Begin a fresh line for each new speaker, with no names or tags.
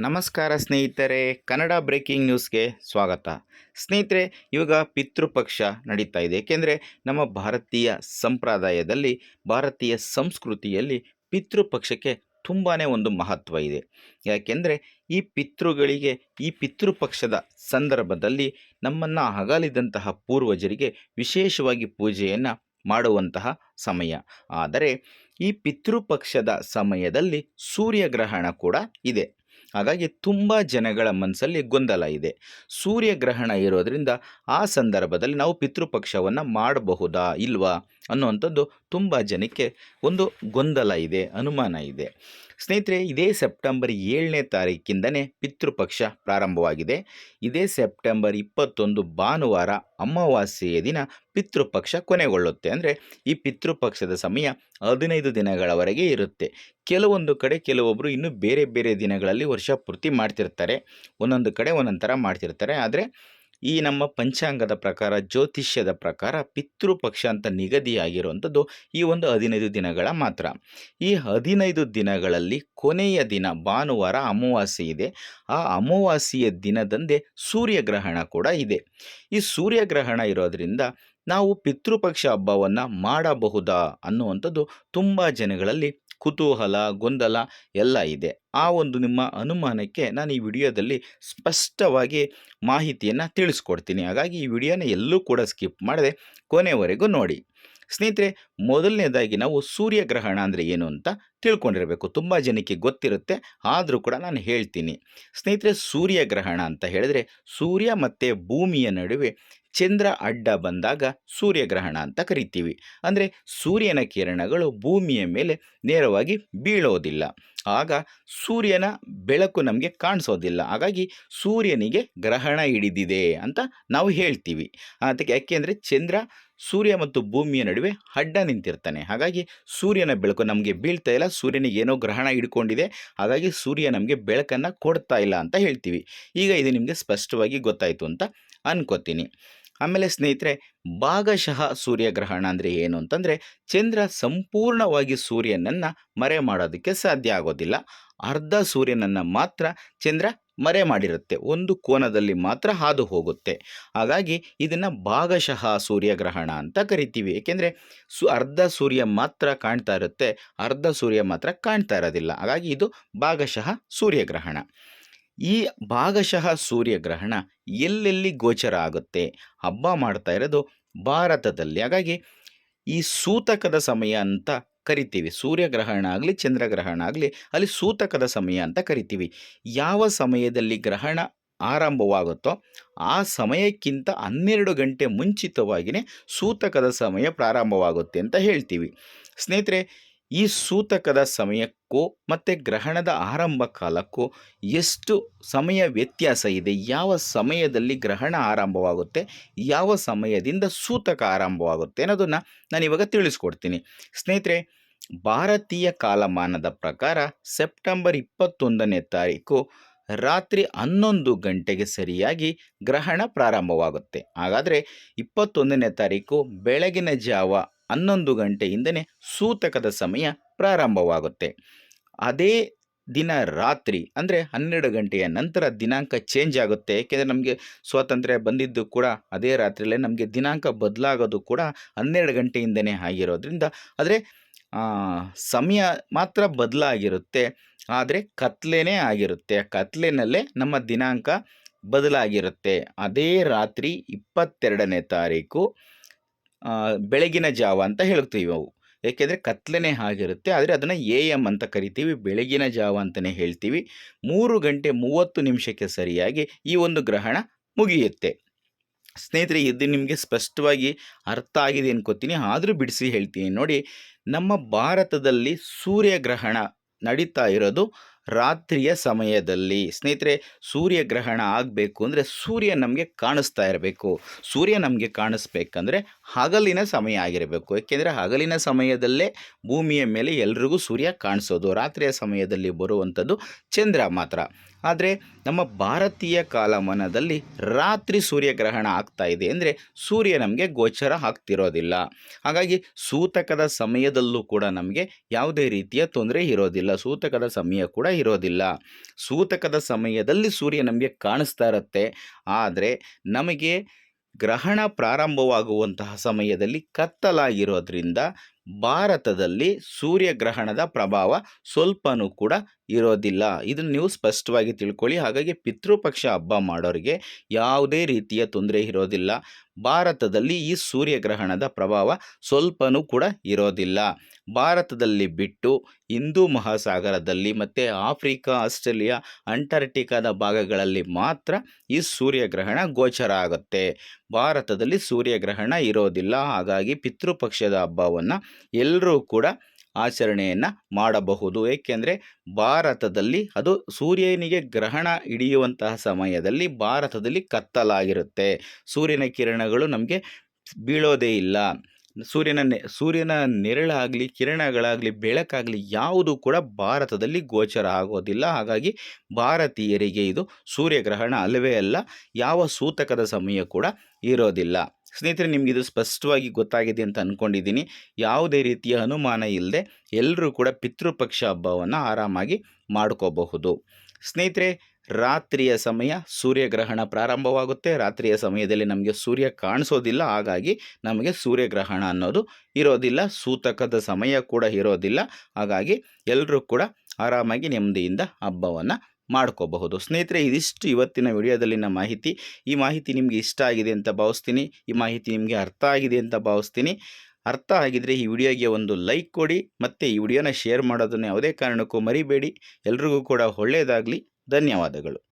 ನಮಸ್ಕಾರ ಸ್ನೇಹಿತರೆ, ಕನ್ನಡ ಬ್ರೇಕಿಂಗ್ ನ್ಯೂಸ್ಗೆ ಸ್ವಾಗತ. ಸ್ನೇಹಿತರೆ, ಇವಾಗ ಪಿತೃಪಕ್ಷ ನಡೀತಾ ಇದೆ. ಏಕೆಂದರೆ, ನಮ್ಮ ಭಾರತೀಯ ಸಂಪ್ರದಾಯದಲ್ಲಿ, ಭಾರತೀಯ ಸಂಸ್ಕೃತಿಯಲ್ಲಿ ಪಿತೃಪಕ್ಷಕ್ಕೆ ತುಂಬಾ ಒಂದು ಮಹತ್ವ ಇದೆ. ಯಾಕೆಂದರೆ, ಈ ಪಿತೃಗಳಿಗೆ, ಈ ಪಿತೃಪಕ್ಷದ ಸಂದರ್ಭದಲ್ಲಿ ನಮ್ಮನ್ನು ಅಗಲಿದಂತಹ ಪೂರ್ವಜರಿಗೆ ವಿಶೇಷವಾಗಿ ಪೂಜೆಯನ್ನು ಮಾಡುವಂತಹ ಸಮಯ. ಆದರೆ, ಈ ಪಿತೃಪಕ್ಷದ ಸಮಯದಲ್ಲಿ ಸೂರ್ಯಗ್ರಹಣ ಕೂಡ ಇದೆ. ಹಾಗಾಗಿ ತುಂಬ ಜನಗಳ ಮನಸ್ಸಲ್ಲಿ ಗೊಂದಲ ಇದೆ. ಸೂರ್ಯಗ್ರಹಣ ಇರೋದರಿಂದ ಆ ಸಂದರ್ಭದಲ್ಲಿ ನಾವು ಪಿತೃಪಕ್ಷವನ್ನು ಮಾಡಬಹುದಾ, ಇಲ್ವಾ ಅನ್ನುವಂಥದ್ದು ತುಂಬ ಜನಕ್ಕೆ ಒಂದು ಗೊಂದಲ ಇದೆ, ಅನುಮಾನ ಇದೆ. ಸ್ನೇಹಿತರೆ, ಇದೇ ಸೆಪ್ಟೆಂಬರ್ ಏಳನೇ ತಾರೀಕಿಂದನೇ ಪಿತೃಪಕ್ಷ ಪ್ರಾರಂಭವಾಗಿದೆ. ಇದೇ ಸೆಪ್ಟೆಂಬರ್ ಇಪ್ಪತ್ತೊಂದು ಭಾನುವಾರ ಅಮಾವಾಸ್ಯೆಯ ದಿನ ಪಿತೃಪಕ್ಷ ಕೊನೆಗೊಳ್ಳುತ್ತೆ. ಅಂದರೆ ಈ ಪಿತೃಪಕ್ಷದ ಸಮಯ ಹದಿನೈದು ದಿನಗಳವರೆಗೆ ಇರುತ್ತೆ. ಕೆಲವೊಂದು ಕಡೆ ಕೆಲವೊಬ್ಬರು ಇನ್ನೂ ಬೇರೆ ಬೇರೆ ದಿನಗಳಲ್ಲಿ ವರ್ಷ ಪೂರ್ತಿ ಮಾಡ್ತಿರ್ತಾರೆ. ಒಂದೊಂದು ಕಡೆ ಒಂದೊಂದು ಥರ ಮಾಡ್ತಿರ್ತಾರೆ. ಆದರೆ ಈ ನಮ್ಮ ಪಂಚಾಂಗದ ಪ್ರಕಾರ, ಜ್ಯೋತಿಷ್ಯದ ಪ್ರಕಾರ ಪಿತೃಪಕ್ಷ ಅಂತ ನಿಗದಿಯಾಗಿರುವಂಥದ್ದು ಈ ಒಂದು ಹದಿನೈದು ದಿನಗಳ ಮಾತ್ರ. ಈ ಹದಿನೈದು ದಿನಗಳಲ್ಲಿ ಕೊನೆಯ ದಿನ ಭಾನುವಾರ ಅಮಾವಾಸ್ಯೆ ಇದೆ. ಆ ಅಮಾವಾಸ್ಯೆಯ ದಿನದಂದೇ ಸೂರ್ಯಗ್ರಹಣ ಕೂಡ ಇದೆ. ಈ ಸೂರ್ಯಗ್ರಹಣ ಇರೋದರಿಂದ ನಾವು ಪಿತೃಪಕ್ಷ ಹಬ್ಬವನ್ನು ಮಾಡಬಹುದಾ ಅನ್ನುವಂಥದ್ದು ತುಂಬ ಜನಗಳಲ್ಲಿ ಕುತೂಹಲ, ಗೊಂದಲ ಎಲ್ಲ ಇದೆ. ಆ ಒಂದು ನಿಮ್ಮ ಅನುಮಾನಕ್ಕೆ ನಾನು ಈ ವಿಡಿಯೋದಲ್ಲಿ ಸ್ಪಷ್ಟವಾಗಿ ಮಾಹಿತಿಯನ್ನು ತಿಳಿಸ್ಕೊಡ್ತೀನಿ. ಹಾಗಾಗಿ ಈ ವಿಡಿಯೋನ ಎಲ್ಲೂ ಕೂಡ ಸ್ಕಿಪ್ ಮಾಡದೆ ಕೊನೆವರೆಗೂ ನೋಡಿ. ಸ್ನೇಹಿತರೆ, ಮೊದಲನೇದಾಗಿ ನಾವು ಸೂರ್ಯಗ್ರಹಣ ಅಂದರೆ ಏನು ಅಂತ ತಿಳ್ಕೊಂಡಿರಬೇಕು. ತುಂಬ ಜನಕ್ಕೆ ಗೊತ್ತಿರುತ್ತೆ, ಆದರೂ ಕೂಡ ನಾನು ಹೇಳ್ತೀನಿ. ಸ್ನೇಹಿತರೆ, ಸೂರ್ಯಗ್ರಹಣ ಅಂತ ಹೇಳಿದ್ರೆ ಸೂರ್ಯ ಮತ್ತು ಭೂಮಿಯ ನಡುವೆ ಚಂದ್ರ ಅಡ್ಡ ಬಂದಾಗ ಸೂರ್ಯಗ್ರಹಣ ಅಂತ ಕರಿತೀವಿ. ಅಂದರೆ ಸೂರ್ಯನ ಕಿರಣಗಳು ಭೂಮಿಯ ಮೇಲೆ ನೇರವಾಗಿ ಬೀಳೋದಿಲ್ಲ. ಆಗ ಸೂರ್ಯನ ಬೆಳಕು ನಮಗೆ ಕಾಣಿಸೋದಿಲ್ಲ. ಹಾಗಾಗಿ ಸೂರ್ಯನಿಗೆ ಗ್ರಹಣ ಹಿಡಿದಿದೆ ಅಂತ ನಾವು ಹೇಳ್ತೀವಿ. ಅದಕ್ಕೆ ಯಾಕೆಂದರೆ ಚಂದ್ರ ಸೂರ್ಯ ಮತ್ತು ಭೂಮಿಯ ನಡುವೆ ಅಡ್ಡ ನಿಂತಿರ್ತಾನೆ. ಹಾಗಾಗಿ ಸೂರ್ಯನ ಬೆಳಕು ನಮಗೆ ಬೀಳ್ತಾ ಇಲ್ಲ. ಸೂರ್ಯನಿಗೆ ಏನೋ ಗ್ರಹಣ ಹಿಡ್ಕೊಂಡಿದೆ. ಹಾಗಾಗಿ ಸೂರ್ಯ ನಮಗೆ ಬೆಳಕನ್ನು ಕೊಡ್ತಾ ಇಲ್ಲ ಅಂತ ಹೇಳ್ತೀವಿ. ಈಗ ಇದು ನಿಮಗೆ ಸ್ಪಷ್ಟವಾಗಿ ಗೊತ್ತಾಯಿತು ಅಂತ ಅನ್ಕೋತೀನಿ. ಆಮೇಲೆ ಸ್ನೇಹಿತರೆ, ಭಾಗಶಃ ಸೂರ್ಯಗ್ರಹಣ ಅಂದರೆ ಏನು ಅಂತಂದರೆ, ಚಂದ್ರ ಸಂಪೂರ್ಣವಾಗಿ ಸೂರ್ಯನನ್ನು ಮರೆ ಮಾಡೋದಕ್ಕೆ ಸಾಧ್ಯ ಆಗೋದಿಲ್ಲ. ಅರ್ಧ ಸೂರ್ಯನನ್ನು ಮಾತ್ರ ಚಂದ್ರ ಮರೆ ಮಾಡಿರುತ್ತೆ. ಒಂದು ಕೋನದಲ್ಲಿ ಮಾತ್ರ ಹಾದು ಹೋಗುತ್ತೆ. ಹಾಗಾಗಿ ಇದನ್ನು ಭಾಗಶಃ ಸೂರ್ಯಗ್ರಹಣ ಅಂತ ಕರಿತೀವಿ. ಏಕೆಂದರೆ, ಸು, ಅರ್ಧ ಸೂರ್ಯ ಮಾತ್ರ ಕಾಣ್ತಾ ಇರುತ್ತೆ, ಅರ್ಧ ಸೂರ್ಯ ಮಾತ್ರ ಕಾಣ್ತಾ ಇರೋದಿಲ್ಲ. ಹಾಗಾಗಿ ಇದು ಭಾಗಶಃ ಸೂರ್ಯಗ್ರಹಣ. ಈ ಭಾಗಶಃ ಸೂರ್ಯಗ್ರಹಣ ಎಲ್ಲೆಲ್ಲಿ ಗೋಚರ ಆಗುತ್ತೆ? ಹಬ್ಬ ಮಾಡ್ತಾ ಇರೋದು ಭಾರತದಲ್ಲಿ. ಹಾಗಾಗಿ ಈ ಸೂತಕದ ಸಮಯ ಅಂತ ಕರಿತೀವಿ. ಸೂರ್ಯಗ್ರಹಣ ಆಗಲಿ, ಚಂದ್ರಗ್ರಹಣ ಆಗಲಿ, ಅಲ್ಲಿ ಸೂತಕದ ಸಮಯ ಅಂತ ಕರಿತೀವಿ. ಯಾವ ಸಮಯದಲ್ಲಿ ಗ್ರಹಣ ಆರಂಭವಾಗುತ್ತೋ ಆ ಸಮಯಕ್ಕಿಂತ ಹನ್ನೆರಡು ಗಂಟೆ ಮುಂಚಿತವಾಗಿಯೇ ಸೂತಕದ ಸಮಯ ಪ್ರಾರಂಭವಾಗುತ್ತೆ ಅಂತ ಹೇಳ್ತೀವಿ. ಸ್ನೇಹಿತರೆ ಈ ಸೂತಕದ ಸಮಯಕ್ಕೂ ಮತ್ತು ಗ್ರಹಣದ ಆರಂಭ ಕಾಲಕ್ಕೂ ಎಷ್ಟು ಸಮಯ ವ್ಯತ್ಯಾಸ ಇದೆ, ಯಾವ ಸಮಯದಲ್ಲಿ ಗ್ರಹಣ ಆರಂಭವಾಗುತ್ತೆ, ಯಾವ ಸಮಯದಿಂದ ಸೂತಕ ಆರಂಭವಾಗುತ್ತೆ ಅನ್ನೋದನ್ನು ನಾನು ಇವಾಗ ತಿಳಿಸ್ಕೊಡ್ತೀನಿ. ಸ್ನೇಹಿತರೆ, ಭಾರತೀಯ ಕಾಲಮಾನದ ಪ್ರಕಾರ ಸೆಪ್ಟೆಂಬರ್ ಇಪ್ಪತ್ತೊಂದನೇ ತಾರೀಕು ರಾತ್ರಿ ಹನ್ನೊಂದು ಗಂಟೆಗೆ ಸರಿಯಾಗಿ ಗ್ರಹಣ ಪ್ರಾರಂಭವಾಗುತ್ತೆ. ಹಾಗಾದರೆ ಇಪ್ಪತ್ತೊಂದನೇ ತಾರೀಕು ಬೆಳಗಿನ ಜಾವ ಹನ್ನೊಂದು ಗಂಟೆಯಿಂದನೇ ಸೂತಕದ ಸಮಯ ಪ್ರಾರಂಭವಾಗುತ್ತೆ. ಅದೇ ದಿನ ರಾತ್ರಿ ಅಂದರೆ ಹನ್ನೆರಡು ಗಂಟೆಯ ನಂತರ ದಿನಾಂಕ ಚೇಂಜ್ ಆಗುತ್ತೆ. ಏಕೆಂದರೆ ನಮಗೆ ಸ್ವಾತಂತ್ರ್ಯ ಬಂದಿದ್ದು ಕೂಡ ಅದೇ ರಾತ್ರಿಯಲ್ಲೇ ನಮಗೆ ದಿನಾಂಕ ಬದಲಾಗೋದು ಕೂಡ ಹನ್ನೆರಡು ಗಂಟೆಯಿಂದನೇ ಆಗಿರೋದ್ರಿಂದ ಆದರೆ ಸಮಯ ಮಾತ್ರ ಬದಲಾಗಿರುತ್ತೆ. ಆದರೆ ಕತ್ಲೆನೇ ಆಗಿರುತ್ತೆ. ಕತ್ಲೆನಲ್ಲೇ ನಮ್ಮ ದಿನಾಂಕ ಬದಲಾಗಿರುತ್ತೆ. ಅದೇ ರಾತ್ರಿ ಇಪ್ಪತ್ತೆರಡನೇ ತಾರೀಕು. ಬೆಳಗಿನ ಜಾವ ಅಂತ ಹೇಳ್ತೀವಿ ಅವು. ಏಕೆಂದರೆ ಕತ್ಲೆನೇ ಆಗಿರುತ್ತೆ ಆದರೆ ಅದನ್ನು ಎ ಎಂ ಅಂತ ಕರಿತೀವಿ, ಬೆಳಗಿನ ಜಾವ ಅಂತಲೇ ಹೇಳ್ತೀವಿ. ಮೂರು ಗಂಟೆ ಮೂವತ್ತು ನಿಮಿಷಕ್ಕೆ ಸರಿಯಾಗಿ ಈ ಒಂದು ಗ್ರಹಣ ಮುಗಿಯುತ್ತೆ. ಸ್ನೇಹಿತರೆ, ಇದು ನಿಮಗೆ ಸ್ಪಷ್ಟವಾಗಿ ಅರ್ಥ ಆಗಿದೆ ಅನ್ಕೋತೀನಿ. ಆದರೂ ಬಿಡಿಸಿ ಹೇಳ್ತೀನಿ ನೋಡಿ, ನಮ್ಮ ಭಾರತದಲ್ಲಿ ಸೂರ್ಯಗ್ರಹಣ ನಡೀತಾ ಇರೋದು ರಾತ್ರಿಯ ಸಮಯದಲ್ಲಿ ಸ್ನೇಹಿತರೆ, ಸೂರ್ಯಗ್ರಹಣ ಆಗಬೇಕು ಅಂದರೆ ಸೂರ್ಯ ನಮಗೆ ಕಾಣಿಸ್ತಾ ಇರಬೇಕು. ಸೂರ್ಯ ನಮಗೆ ಕಾಣಿಸ್ಬೇಕಂದ್ರೆ ಹಗಲಿನ ಸಮಯ ಆಗಿರಬೇಕು. ಏಕೆಂದರೆ ಹಗಲಿನ ಸಮಯದಲ್ಲೇ ಭೂಮಿಯ ಮೇಲೆ ಎಲ್ರಿಗೂ ಸೂರ್ಯ ಕಾಣಿಸೋದು. ರಾತ್ರಿಯ ಸಮಯದಲ್ಲಿ ಬರುವಂಥದ್ದು ಚಂದ್ರ ಮಾತ್ರ. ಆದರೆ ನಮ್ಮ ಭಾರತೀಯ ಕಾಲಮಾನದಲ್ಲಿ ರಾತ್ರಿ ಸೂರ್ಯಗ್ರಹಣ ಆಗ್ತಾ ಇದೆ ಅಂದರೆ ಸೂರ್ಯ ನಮಗೆ ಗೋಚರ ಆಗ್ತಿರೋದಿಲ್ಲ. ಹಾಗಾಗಿ ಸೂತಕದ ಸಮಯದಲ್ಲೂ ಕೂಡ ನಮಗೆ ಯಾವುದೇ ರೀತಿಯ ತೊಂದರೆ ಇರೋದಿಲ್ಲ. ಸೂತಕದ ಸಮಯ ಕೂಡ ಇರೋದಿಲ್ಲ. ಸೂತಕದ ಸಮಯದಲ್ಲಿ ಸೂರ್ಯ ನಮಗೆ ಕಾಣಿಸ್ತಾ ಇರುತ್ತೆ. ಆದರೆ ನಮಗೆ ಗ್ರಹಣ ಪ್ರಾರಂಭವಾಗುವಂತಹ ಸಮಯದಲ್ಲಿ ಕತ್ತಲಾಗಿರೋದ್ರಿಂದ ಭಾರತದಲ್ಲಿ ಸೂರ್ಯಗ್ರಹಣದ ಪ್ರಭಾವ ಸ್ವಲ್ಪನೂ ಕೂಡ ಇರೋದಿಲ್ಲ. ಇದನ್ನು ನೀವು ಸ್ಪಷ್ಟವಾಗಿ ತಿಳ್ಕೊಳ್ಳಿ. ಹಾಗಾಗಿ ಪಿತೃಪಕ್ಷ ಹಬ್ಬ ಮಾಡೋರಿಗೆ ಯಾವುದೇ ರೀತಿಯ ತೊಂದರೆ ಇರೋದಿಲ್ಲ. ಭಾರತದಲ್ಲಿ ಈ ಸೂರ್ಯಗ್ರಹಣದ ಪ್ರಭಾವ ಸ್ವಲ್ಪನೂ ಕೂಡ ಇರೋದಿಲ್ಲ. ಭಾರತದಲ್ಲಿ ಬಿಟ್ಟು ಹಿಂದೂ ಮಹಾಸಾಗರದಲ್ಲಿ ಮತ್ತು ಆಫ್ರಿಕಾ, ಆಸ್ಟ್ರೇಲಿಯಾ ಅಂಟಾರ್ಟಿಕಾದ ಭಾಗಗಳಲ್ಲಿ ಮಾತ್ರ ಈ ಸೂರ್ಯಗ್ರಹಣ ಗೋಚರ ಆಗುತ್ತೆ. ಭಾರತದಲ್ಲಿ ಸೂರ್ಯಗ್ರಹಣ ಇರೋದಿಲ್ಲ. ಹಾಗಾಗಿ ಪಿತೃಪಕ್ಷದ ಹಬ್ಬವನ್ನು ಎಲ್ಲರೂ ಕೂಡ ಆಚರಣೆಯನ್ನು ಮಾಡಬಹುದು. ಏಕೆಂದರೆ ಭಾರತದಲ್ಲಿ ಅದು ಸೂರ್ಯನಿಗೆ ಗ್ರಹಣ ಹಿಡಿಯುವಂತಹ ಸಮಯದಲ್ಲಿ ಭಾರತದಲ್ಲಿ ಕತ್ತಲಾಗಿರುತ್ತೆ. ಸೂರ್ಯನ ಕಿರಣಗಳು ನಮಗೆ ಬೀಳೋದೇ ಇಲ್ಲ. ಸೂರ್ಯನ ಸೂರ್ಯನ ನೆರಳಾಗಲಿ, ಕಿರಣಗಳಾಗಲಿ, ಬೆಳಕಾಗಲಿ ಯಾವುದು ಕೂಡ ಭಾರತದಲ್ಲಿ ಗೋಚರ ಆಗೋದಿಲ್ಲ. ಹಾಗಾಗಿ ಭಾರತೀಯರಿಗೆ ಇದು ಸೂರ್ಯಗ್ರಹಣ ಅಲ್ಲವೇ ಅಲ್ಲ, ಯಾವ ಸೂತಕದ ಸಮಯ ಕೂಡ ಇರೋದಿಲ್ಲ. ಸ್ನೇಹಿತರೆ ನಿಮಗಿದು ಸ್ಪಷ್ಟವಾಗಿ ಗೊತ್ತಾಗಿದೆ ಅಂತ ಅಂದ್ಕೊಂಡಿದ್ದೀನಿ ಯಾವುದೇ ರೀತಿಯ ಅನುಮಾನ ಇಲ್ಲದೆ ಎಲ್ಲರೂ ಕೂಡ ಪಿತೃಪಕ್ಷ ಹಬ್ಬವನ್ನು ಆರಾಮಾಗಿ ಮಾಡ್ಕೋಬಹುದು. ಸ್ನೇಹಿತರೆ, ರಾತ್ರಿಯ ಸಮಯ ಸೂರ್ಯಗ್ರಹಣ ಪ್ರಾರಂಭವಾಗುತ್ತೆ. ರಾತ್ರಿಯ ಸಮಯದಲ್ಲಿ ನಮಗೆ ಸೂರ್ಯ ಕಾಣಿಸೋದಿಲ್ಲ. ಹಾಗಾಗಿ ನಮಗೆ ಸೂರ್ಯಗ್ರಹಣ ಅನ್ನೋದು ಇರೋದಿಲ್ಲ. ಸೂತಕದ ಸಮಯ ಕೂಡ ಇರೋದಿಲ್ಲ. ಹಾಗಾಗಿ ಎಲ್ಲರೂ ಕೂಡ ಆರಾಮಾಗಿ ನೆಮ್ಮದಿಯಿಂದ ಹಬ್ಬವನ್ನು ಮಾಡ್ಕೋಬಹುದು. ಸ್ನೇಹಿತರೆ, ಇದಿಷ್ಟು ಇವತ್ತಿನ ವಿಡಿಯೋದಲ್ಲಿನ ಮಾಹಿತಿ. ಈ ಮಾಹಿತಿ ನಿಮಗೆ ಇಷ್ಟ ಆಗಿದೆ ಅಂತ ಭಾವಿಸ್ತೀನಿ. ಈ ಮಾಹಿತಿ ನಿಮಗೆ ಅರ್ಥ ಆಗಿದೆ ಅಂತ ಭಾವಿಸ್ತೀನಿ. ಅರ್ಥ ಆಗಿದರೆ ಈ ವಿಡಿಯೋಗೆ ಒಂದು ಲೈಕ್ ಕೊಡಿ, ಮತ್ತು ಈ ವಿಡಿಯೋನ ಶೇರ್ ಮಾಡೋದನ್ನು ಯಾವುದೇ ಕಾರಣಕ್ಕೂ ಮರಿಬೇಡಿ. ಎಲ್ರಿಗೂ ಕೂಡ ಒಳ್ಳೆಯದಾಗಲಿ. ಧನ್ಯವಾದಗಳು.